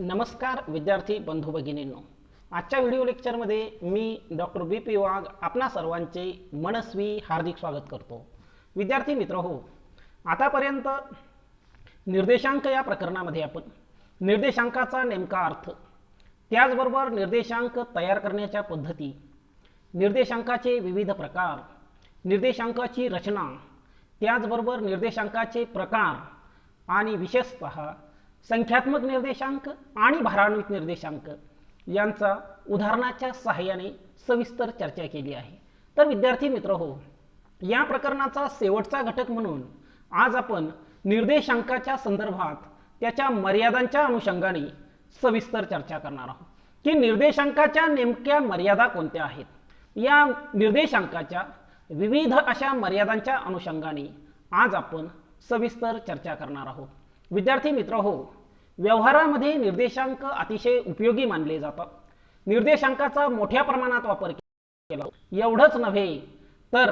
नमस्कार विद्यार्थी बंधू भगिनींनो. आजच्या व्हिडिओ लेक्चरमध्ये मी डॉक्टर बी पी वाघ आपणा सर्वांचे मनस्वी हार्दिक स्वागत करतो. विद्यार्थी मित्र हो आतापर्यंत निर्देशांक या प्रकरणामध्ये आपण निर्देशांकाचा नेमका अर्थ त्याचबरोबर निर्देशांक तयार करण्याच्या पद्धती निर्देशांकाचे विविध प्रकार निर्देशांकाची रचना त्याचबरोबर निर्देशांकाचे प्रकार आणि विशेषतः संख्यात्मक निर्देशांक आणि भारान्वित निर्देशांक यांचा उदाहरणाच्या सहाय्याने सविस्तर चर्चा केली आहे. तर विद्यार्थी मित्र हो या प्रकरणाचा शेवटचा घटक म्हणून आज आपण निर्देशांकाच्या संदर्भात त्याच्या मर्यादांच्या अनुषंगाने सविस्तर चर्चा करणार आहोत. की निर्देशांकाच्या नेमक्या मर्यादा कोणत्या आहेत? या निर्देशांकाच्या विविध अशा मर्यादांच्या अनुषंगाने आज आपण सविस्तर चर्चा करणार आहोत. विद्यार्थी मित्र हो व्यवहारामध्ये निर्देशांक अतिशय उपयोगी मानले जातात. निर्देशांकाचा मोठ्या प्रमाणात वापर केला. एवढंच नव्हे तर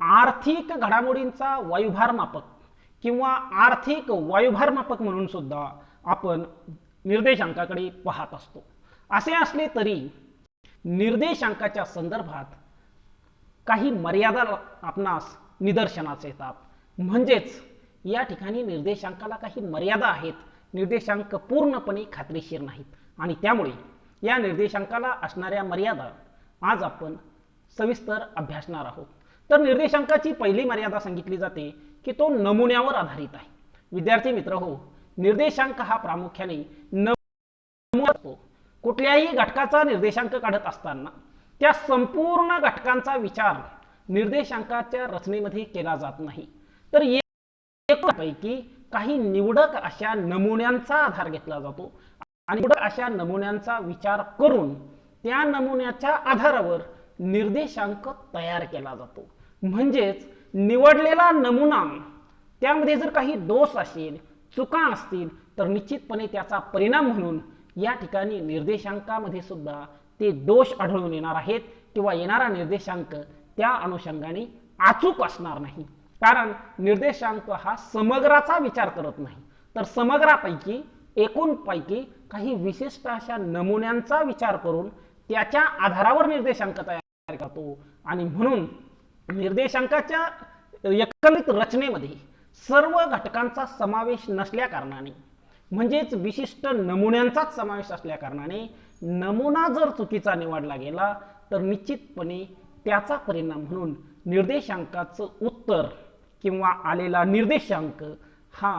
आर्थिक घडामोडींचा वायुभार मापक किंवा आर्थिक वायुभार मापक म्हणून सुद्धा आपण निर्देशांकाकडे पाहत असतो. असे असले तरी निर्देशांकाच्या संदर्भात काही मर्यादा आपणास निदर्शनास येतात. म्हणजेच या ठिकाणी निर्देशांकाला काही मर्यादा आहेत. निर्देशांक पूर्णपणे खात्रीशीर नाहीत. आणि त्यामुळे या निर्देशांकाला असणाऱ्या मर्यादा आज आपण सविस्तर अभ्यासणार आहोत. तर निर्देशांकाची पहिली मर्यादा सांगितली जाते की तो नमुन्यावर आधारित आहे. विद्यार्थी मित्र हो निर्देशांक हा प्रामुख्याने नमुना असतो. कुठल्याही घटकाचा निर्देशांक काढत असताना त्या संपूर्ण घटकांचा विचार निर्देशांकाच्या रचनेमध्ये केला जात नाही. तर पैकी काही निवडक अशा नमुन्यांचा आधार घेतला जातो. आणि निवडक अशा नमुन्यांचा विचार करून त्या नमुन्याच्या आधारावर निर्देशांक तयार केला जातो. म्हणजेच निवडलेला नमुना त्यामध्ये जर काही दोष असेल चुका असतील तर निश्चितपणे त्याचा परिणाम म्हणून या ठिकाणी निर्देशांकामध्ये सुद्धा ते दोष आढळून येणार आहेत किंवा येणारा निर्देशांक त्या अनुषंगाने अचूक असणार नाही. कारण निर्देशांक हा समग्राचा विचार करत नाही. तर समग्रापैकी एकूणपैकी काही विशिष्ट अशा नमुन्यांचा विचार करून त्याच्या आधारावर निर्देशांक तयार करतो. आणि म्हणून निर्देशांकाच्या एकंदरीत रचनेमध्ये सर्व घटकांचा समावेश नसल्या कारणाने म्हणजेच विशिष्ट नमुन्यांचाच समावेश असल्या कारणाने नमुना जर चुकीचा निवडला गेला तर निश्चितपणे त्याचा परिणाम म्हणून निर्देशांकाचं उत्तर किंवा आलेला निर्देशांक हा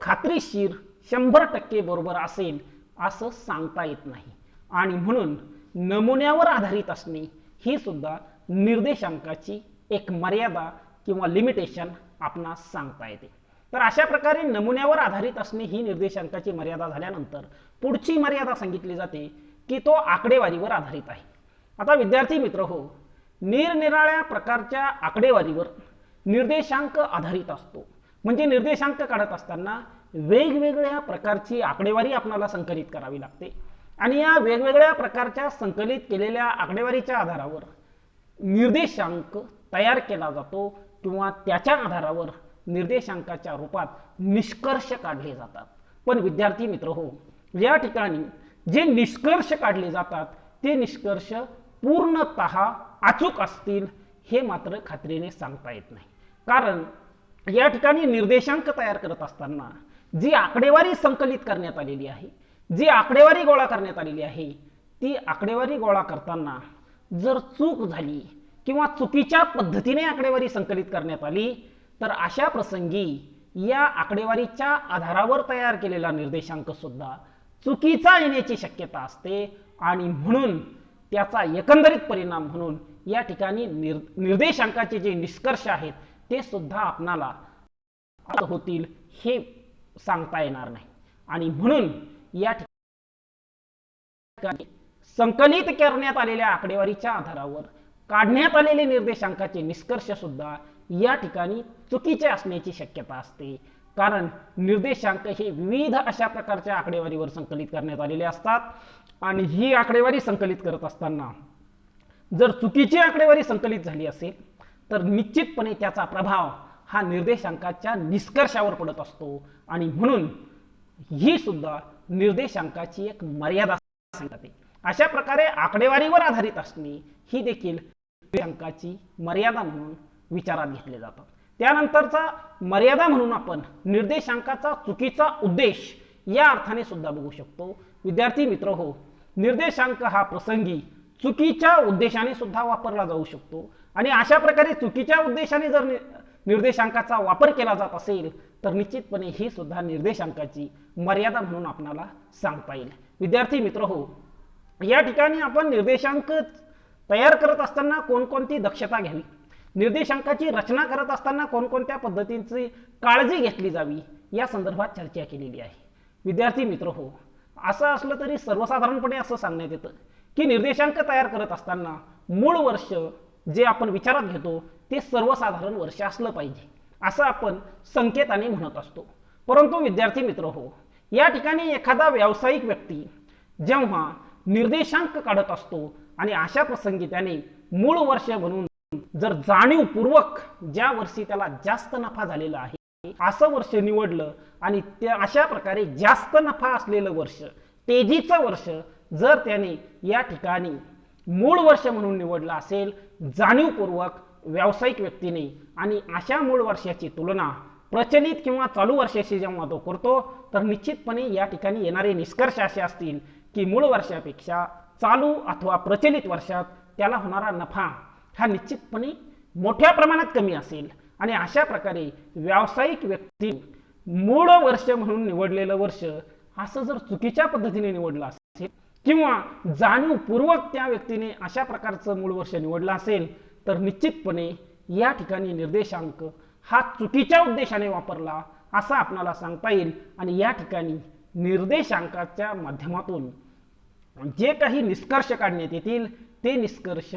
खात्रीशीर शंभर टक्के बरोबर असेल असं सांगता येत नाही. आणि म्हणून नमुन्यावर आधारित असणे ही सुद्धा निर्देशांकाची एक मर्यादा किंवा लिमिटेशन आपणास सांगता येते. तर अशा प्रकारे नमुन्यावर आधारित असणे ही निर्देशांकाची मर्यादा झाल्यानंतर पुढची मर्यादा सांगितली जाते की तो आकडेवारीवर आधारित आहे. आता विद्यार्थी मित्र हो निरनिराळ्या प्रकारच्या आकडेवारीवर निर्देशांक आधारित असतो. म्हणजे निर्देशांक काढत असताना वेगवेगळ्या प्रकारची आकडेवारी आपणाला संकलित करावी लागते. आणि या वेगवेगळ्या प्रकारच्या संकलित केलेल्या आकडेवारीच्या आधारावर निर्देशांक तयार केला जातो किंवा त्याच्या आधारावर निर्देशांकाच्या रूपात निष्कर्ष काढले जातात. पण विद्यार्थी मित्र हो या ठिकाणी जे निष्कर्ष काढले जातात ते निष्कर्ष पूर्णत अचूक असतील हे मात्र खात्रीने सांगता येत नाही. कारण या ठिकाणी निर्देशांक तयार करत असताना जी आकडेवारी संकलित करण्यात आलेली आहे जी आकडेवारी गोळा करण्यात आलेली आहे ती आकडेवारी गोळा करताना जर चूक झाली किंवा चुकीच्या पद्धतीने आकडेवारी संकलित करण्यात आली तर अशा प्रसंगी या आकडेवारीच्या आधारावर तयार केलेला निर्देशांक सुद्धा चुकीचा येण्याची शक्यता असते आणि म्हणून त्याचा एकंदरीत परिणाम म्हणून या ठिकाणी निर निर्देशांकाचे जे निष्कर्ष आहेत ते सुद्धा आपणाला होतील हे सांगता येणार नाही. आणि म्हणून या ठिकाणी संकलित करण्यात आलेल्या आकडेवारीच्या आधारावर काढण्यात आलेले निर्देशांकाचे निष्कर्ष सुद्धा या ठिकाणी चुकीचे असण्याची शक्यता असते. कारण निर्देशांक हे विविध अशा प्रकारच्या आकडेवारीवर संकलित करण्यात आलेले असतात. आणि ही आकडेवारी संकलित करत असताना जर चुकीची आकडेवारी संकलित झाली असेल तर निश्चितपणे त्याचा प्रभाव हा निर्देशांकाच्या निष्कर्षावर पडत असतो. आणि म्हणून ही सुद्धा निर्देशांकाची एक मर्यादा सांगते. अशा प्रकारे आकडेवारीवर आधारित असणे ही देखील निर्देशांकाची मर्यादा म्हणून विचारात घेतले जातात त्यानंतरचा मर्यादा म्हणून आपण निर्देशांकाचा चुकीचा उद्देश या अर्थाने सुद्धा बघू शकतो. विद्यार्थी मित्र हो निर्देशांक हा प्रसंगी चुकीच्या उद्देशाने सुद्धा वापरला जाऊ शकतो. आणि अशा प्रकारे चुकीच्या उद्देशाने जर निर्देशांकाचा वापर केला जात असेल तर निश्चितपणे ही सुद्धा निर्देशांकाची मर्यादा म्हणून आपणाला सांगता येईल. विद्यार्थी मित्र हो या ठिकाणी आपण निर्देशांक तयार करत असताना कोणकोणती दक्षता घ्यावी? निर्देशांकाची रचना करत असताना कोणकोणत्या पद्धतींची काळजी घेतली जावी? या संदर्भात चर्चा केलेली आहे. विद्यार्थी मित्र हो असं असलं तरी सर्वसाधारणपणे असं सांगण्यात येतं की निर्देशांक तयार करत असताना मूळ वर्ष जे आपण विचारात घेतो ते सर्वसाधारण वर्ष असलं पाहिजे असं आपण संकेताने म्हणत असतो. परंतु विद्यार्थी मित्र हो या ठिकाणी एखादा व्यावसायिक व्यक्ती जेव्हा निर्देशांक काढत असतो आणि अशा प्रसंगी त्याने मूळ वर्ष म्हणून जर जाणीवपूर्वक ज्या वर्षी त्याला जास्त नफा झालेला आहे असं वर्ष निवडलं आणि त्या अशा प्रकारे जास्त नफा असलेलं वर्ष तेजीचं वर्ष जर त्याने या ठिकाणी मूळ वर्ष म्हणून निवडलं असेल जाणीवपूर्वक व्यावसायिक व्यक्तीने. आणि अशा मूळ वर्षाची तुलना प्रचलित किंवा चालू वर्षाशी जेव्हा तो करतो तर निश्चितपणे या ठिकाणी येणारे निष्कर्ष असे असतील की मूळ वर्षापेक्षा चालू अथवा प्रचलित वर्षात त्याला होणारा नफा हा निश्चितपणे मोठ्या प्रमाणात कमी असेल. आणि अशा प्रकारे व्यावसायिक व्यक्ती मूळ वर्ष म्हणून निवडलेलं वर्ष असं जर चुकीच्या पद्धतीने निवडलं असेल किंवा जाणीवपूर्वक त्या व्यक्तीने अशा प्रकारचं मूळ वर्ष निवडलं असेल तर निश्चितपणे या ठिकाणी निर्देशांक हा चुकीच्या उद्देशाने वापरला असं आपणाला सांगता येईल. आणि या ठिकाणी निर्देशांकाच्या माध्यमातून जे काही निष्कर्ष काढण्यात येतील ते निष्कर्ष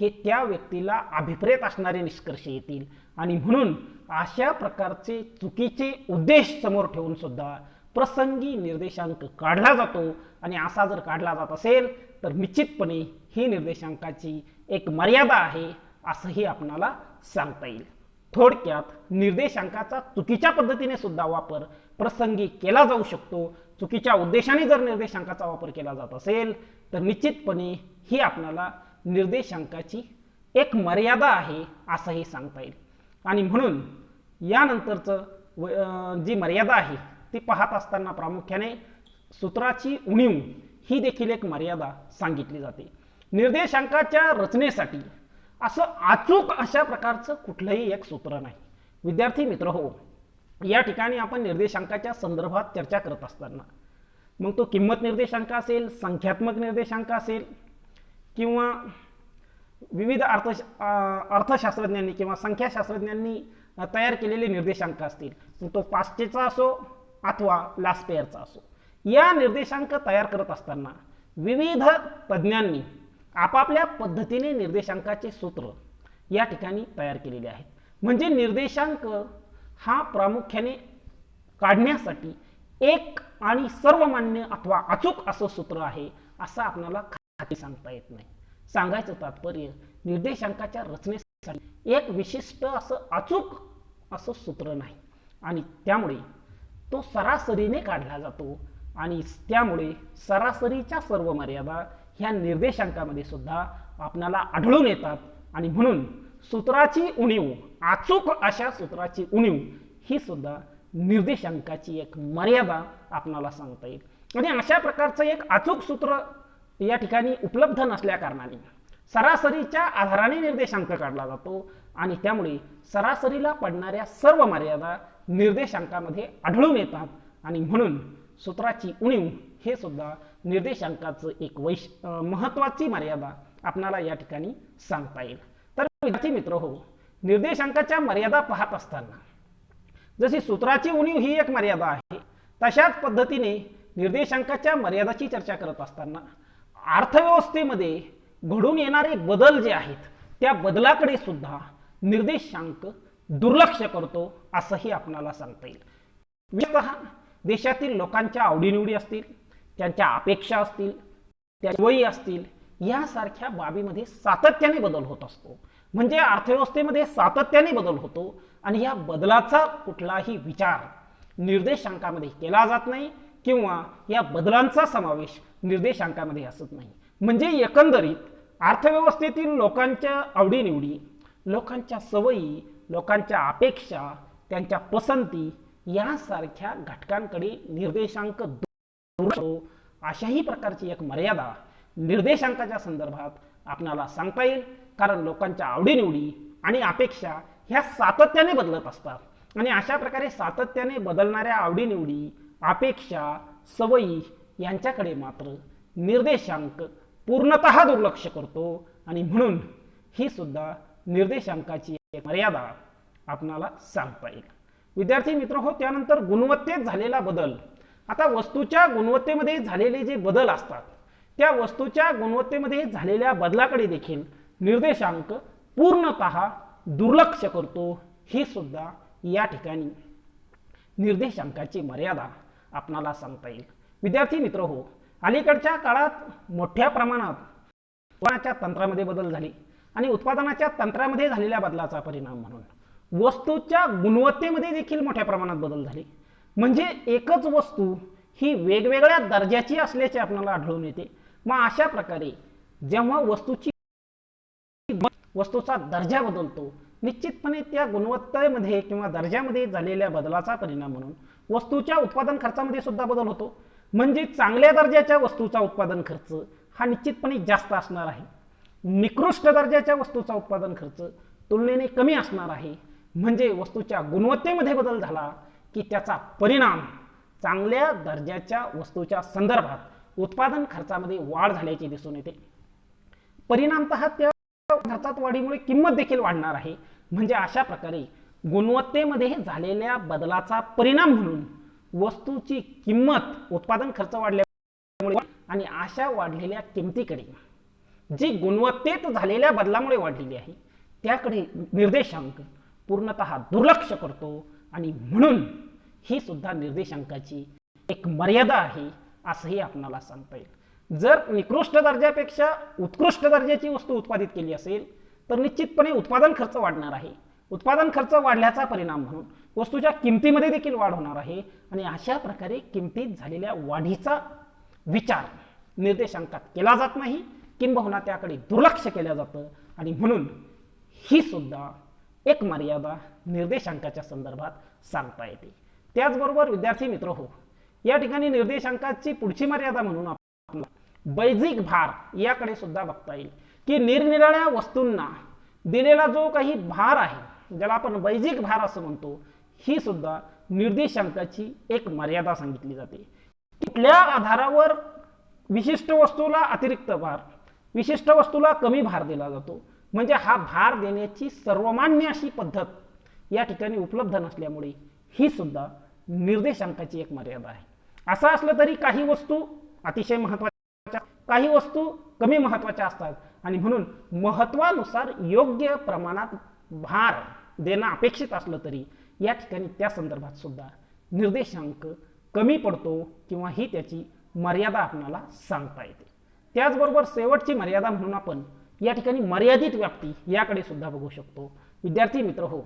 हे त्या व्यक्तीला अभिप्रेत असणारे निष्कर्ष येतील. आणि म्हणून अशा प्रकारचे चुकीचे उद्देश समोर ठेवून सुद्धा प्रसंगी निर्देशांक काढला जातो आणि असा जर काढला जात असेल तर निश्चितपणे ही निर्देशांकाची एक मर्यादा आहे असंही आपणाला सांगता येईल. थोडक्यात निर्देशांकाचा चुकीच्या पद्धतीने सुद्धा वापर प्रसंगी केला जाऊ शकतो. चुकीच्या उद्देशाने जर निर्देशांकाचा वापर केला जात असेल तर निश्चितपणे ही आपणाला निर्देशांकाची एक मर्यादा आहे असंही सांगता येईल. आणि म्हणून यानंतरचं व- जी मर्यादा आहे ती पाहत असताना प्रामुख्याने सूत्राची उणीव ही देखील एक मर्यादा सांगितली जाते. निर्देशांकाच्या रचनेसाठी असं अचूक अशा प्रकारचं कुठलंही एक सूत्र नाही. विद्यार्थी मित्र हो या ठिकाणी आपण निर्देशांकाच्या संदर्भात चर्चा करत असताना मग तो किंमत निर्देशांक असेल संख्यात्मक निर्देशांक असेल किंवा विविध अर्थ अर्थशास्त्रज्ञांनी किंवा संख्याशास्त्रज्ञांनी तयार केलेले निर्देशांक असतील मग तो पाचशेचा असो अथवा लास्पेअरचा असो. या निर्देशांक तयार करत असताना विविध तज्ज्ञांनी आपापल्या पद्धतीने निर्देशांकाचे सूत्र या ठिकाणी तयार केलेले आहेत. म्हणजे निर्देशांक हा प्रामुख्याने काढण्यासाठी एक आणि सर्वमान्य अथवा अचूक असं सूत्र आहे असं आपल्याला खाती सांगता येत नाही. सांगायचं तात्पर्य निर्देशांकाच्या रचनेसाठी एक विशिष्ट असं अचूक असं सूत्र नाही. आणि त्यामुळे तो सरासरीने काढला जातो. आणि त्यामुळे सरासरीच्या सर्व मर्यादा ह्या निर्देशांकामध्ये सुद्धा आपणाला आढळून येतात. आणि म्हणून सूत्राची उणीव अचूक अशा सूत्राची उणीव ही सुद्धा निर्देशांकाची एक मर्यादा आपणाला सांगता येईल. आणि अशा प्रकारचं एक अचूक सूत्र या ठिकाणी उपलब्ध नसल्या कारणाने सरासरीच्या आधाराने निर्देशांक काढला जातो आणि त्यामुळे सरासरीला पडणाऱ्या सर्व मर्यादा निर्देशांकामध्ये आढळून येतात. आणि म्हणून सूत्राची उणीव हे सुद्धा निर्देशांकाचं एक वैश महत्वाची महत्त्वाची मर्यादा आपणाला या ठिकाणी सांगता येईल. तर विद्यार्थी मित्र हो निर्देशांकाच्या मर्यादा पाहत असताना जशी सूत्राची उणीव ही एक मर्यादा आहे तशाच पद्धतीने निर्देशांकाच्या मर्यादाची चर्चा करत असताना अर्थव्यवस्थेमध्ये घडून येणारे बदल जे आहेत त्या बदलाकडे सुद्धा निर्देशांक दुर्लक्ष करतो असंही आपणाला सांगता येईल. विशेषतः देशातील लोकांच्या आवडीनिवडी असतील त्यांच्या अपेक्षा असतील त्या वयी असतील यासारख्या बाबीमध्ये सातत्याने बदल होत असतो. म्हणजे अर्थव्यवस्थेमध्ये सातत्याने बदल होतो आणि या बदलाचा कुठलाही विचार निर्देशांकामध्ये केला जात नाही किंवा या बदलांचा समावेश निर्देशांकामध्ये असत नाही. म्हणजे एकंदरीत अर्थव्यवस्थेतील लोकांच्या आवडीनिवडी लोकांच्या सवयी लोकांच्या अपेक्षा त्यांच्या पसंती यासारख्या घटकांकडे निर्देशांक अशाही प्रकारची एक मर्यादा निर्देशांकाच्या संदर्भात आपणाला सांगता येईल. कारण लोकांच्या आवडीनिवडी आणि अपेक्षा ह्या सातत्याने बदलत असतात. आणि अशा प्रकारे सातत्याने बदलणाऱ्या आवडीनिवडी अपेक्षा सवयी यांच्याकडे मात्र निर्देशांक पूर्णत दुर्लक्ष करतो. आणि म्हणून ही सुद्धा निर्देशांकाची एक मर्यादा आपणाला सांगता येईल. विद्यार्थी मित्र हो त्यानंतर गुणवत्तेत झालेला बदल. आता वस्तूच्या गुणवत्तेमध्ये झालेले जे बदल असतात त्या वस्तूच्या गुणवत्तेमध्ये झालेल्या बदलाकडे देखील निर्देशांक पूर्णत दुर्लक्ष करतो. ही सुद्धा या ठिकाणी निर्देशांकाची मर्यादा आपणाला सांगता येईल. विद्यार्थी मित्र हो अलीकडच्या काळात मोठ्या प्रमाणात उत्पादनाच्या तंत्रामध्ये बदल झाले आणि उत्पादनाच्या तंत्रामध्ये झालेल्या बदलाचा परिणाम म्हणून वस्तूच्या गुणवत्तेमध्ये देखील मोठ्या प्रमाणात बदल झाले. म्हणजे एकच वस्तू ही वेगवेगळ्या दर्जाची असल्याचे आपल्याला आढळून येते. मग अशा प्रकारे जेव्हा वस्तूची वस्तूचा दर्जा बदलतो निश्चितपणे त्या गुणवत्तेमध्ये किंवा दर्जामध्ये झालेल्या बदलाचा परिणाम म्हणून वस्तूच्या उत्पादन खर्चामध्ये सुद्धा बदल होतो. म्हणजे चांगल्या दर्जाच्या वस्तूचा उत्पादन खर्च हा निश्चितपणे जास्त असणार आहे. निकृष्ट दर्जाच्या वस्तूचा उत्पादन खर्च तुलनेने कमी असणार आहे. म्हणजे वस्तूच्या गुणवत्तेमध्ये बदल झाला की त्याचा परिणाम चांगल्या दर्जाच्या वस्तूच्या संदर्भात उत्पादन खर्चामध्ये वाढ झाल्याचे दिसून येते. परिणामतः त्या खर्चात वाढीमुळे किंमत देखील वाढणार आहे. म्हणजे अशा प्रकारे गुणवत्तेमध्ये झालेल्या बदलाचा परिणाम म्हणून वस्तूची किंमत उत्पादन खर्च वाढल्यामुळे आणि अशा वाढलेल्या किमतीकडे. जी गुणवत्तेत झालेल्या बदलामुळे वाढलेली आहे त्याकडे निर्देशांक पूर्णत दुर्लक्ष करतो आणि म्हणून ही सुद्धा निर्देशांकाची एक मर्यादा आहे असंही आपणाला सांगता येईल. जर निकृष्ट दर्जापेक्षा उत्कृष्ट दर्जाची वस्तू उत्पादित केली असेल तर निश्चितपणे उत्पादन खर्च वाढणार आहे. उत्पादन खर्च वाढल्याचा परिणाम म्हणून वस्तूच्या किमतीमध्ये देखील वाढ होणार आहे. आणि अशा प्रकारे किमतीत झालेल्या वाढीचा विचार निर्देशांकात केला जात नाही. किंबहुना त्याकडे दुर्लक्ष केलं जातं. आणि म्हणून ही सुद्धा एक मर्यादा निर्देशांकाच्या संदर्भात सांगता येते. त्याचबरोबर विद्यार्थी मित्र हो या ठिकाणी निर्देशांकाची पुढची मर्यादा म्हणून आपण बैजिक भार याकडे सुद्धा बघता येईल. की निरनिराळ्या वस्तूंना दिलेला जो काही भार आहे ज्याला आपण बैजिक भार असं म्हणतो ही सुद्धा निर्देशांकाची एक मर्यादा सांगितली जाते. कुठल्या आधारावर विशिष्ट वस्तूला अतिरिक्त भार विशिष्ट वस्तूला कमी भार दिला जातो. म्हणजे हा भार देण्याची सर्वमान्य अशी पद्धत या ठिकाणी उपलब्ध नसल्यामुळे ही सुद्धा निर्देशांकाची एक मर्यादा आहे. असं असलं तरी काही वस्तू अतिशय महत्त्वाच्या काही वस्तू कमी महत्त्वाच्या असतात. आणि म्हणून महत्त्वानुसार योग्य प्रमाणात भार देणं अपेक्षित असलं तरी या ठिकाणी त्या संदर्भात सुद्धा निर्देशांक कमी पडतो किंवा ही त्याची मर्यादा आपणाला सांगता येते. त्याचबरोबर शेवटची मर्यादा म्हणून आपण या ठिकाणी मर्यादित व्याप्ती याकडे सुद्धा बघू शकतो. विद्यार्थी मित्र हो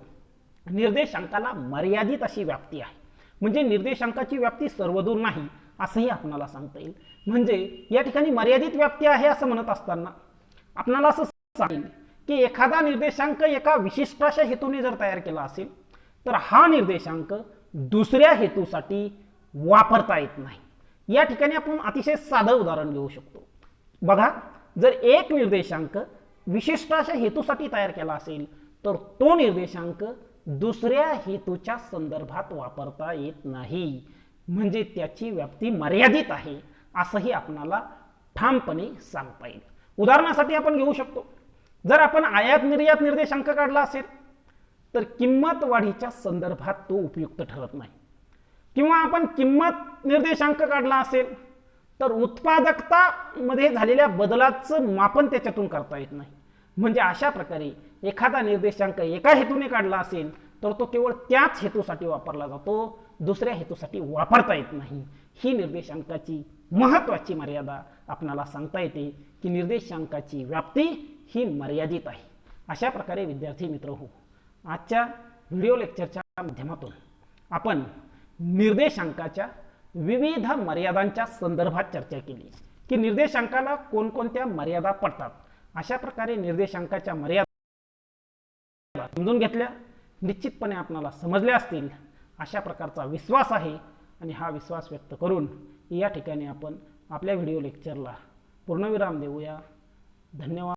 निर्देशांकाला मर्यादित अशी व्याप्ती आहे. म्हणजे निर्देशांकाची व्याप्ती सर्वदूर नाही असंही आपणाला सांगता येईल. म्हणजे या ठिकाणी मर्यादित व्याप्ती आहे असं म्हणत असताना आपणाला असं सांगेल की एखादा निर्देशांक एका विशिष्ट अशा हेतूने जर तयार केला असेल तर हा निर्देशांक दुसऱ्या हेतूसाठी वापरता येत नाही. या ठिकाणी आपण अतिशय साधं उदाहरण घेऊ शकतो. बघा जर एक निर्देशांक विशिष्ट अशा हेतूसाठी तयार केला असेल तर तो निर्देशांक दुसऱ्या हेतूच्या संदर्भात वापरता येत नाही. म्हणजे त्याची व्याप्ती मर्यादित आहे असंही आपणाला ठामपणे सांगता येईल. उदाहरणासाठी आपण घेऊ शकतो. जर आपण आयात निर्यात निर्देशांक काढला असेल तर किंमत वाढीच्या संदर्भात तो उपयुक्त ठरत नाही. किंवा आपण किंमत निर्देशांक काढला असेल तर उत्पादकता मध्ये झालेल्या बदलाचं मापन त्याच्यातून करता येत नाही. म्हणजे अशा प्रकारे एखादा निर्देशांक एका हेतूने काढला असेल तर तो केवळ त्याच हेतूसाठी वापरला जातो दुसऱ्या हेतूसाठी वापरता येत नाही. ही निर्देशांकाची महत्त्वाची मर्यादा आपणाला सांगता येते की निर्देशांकाची व्याप्ती ही मर्यादित आहे. अशा प्रकारे विद्यार्थी मित्र हो आजच्या व्हिडिओ लेक्चरच्या माध्यमातून आपण निर्देशांकाच्या विविध मर्यादांच्या संदर्भात चर्चा केली. की निर्देशांकाला कोणकोणत्या मर्यादा पडतात? अशा प्रकारे निर्देशांकाच्या मर्यादा समजून घेतल्या. निश्चितपणे आपणाला समजल्या असतील. अशा प्रकारचा विश्वास आहे. आणि हा विश्वास व्यक्त करून या ठिकाणी आपण आपल्या व्हिडिओ लेक्चरला पूर्णविराम देऊया. धन्यवाद.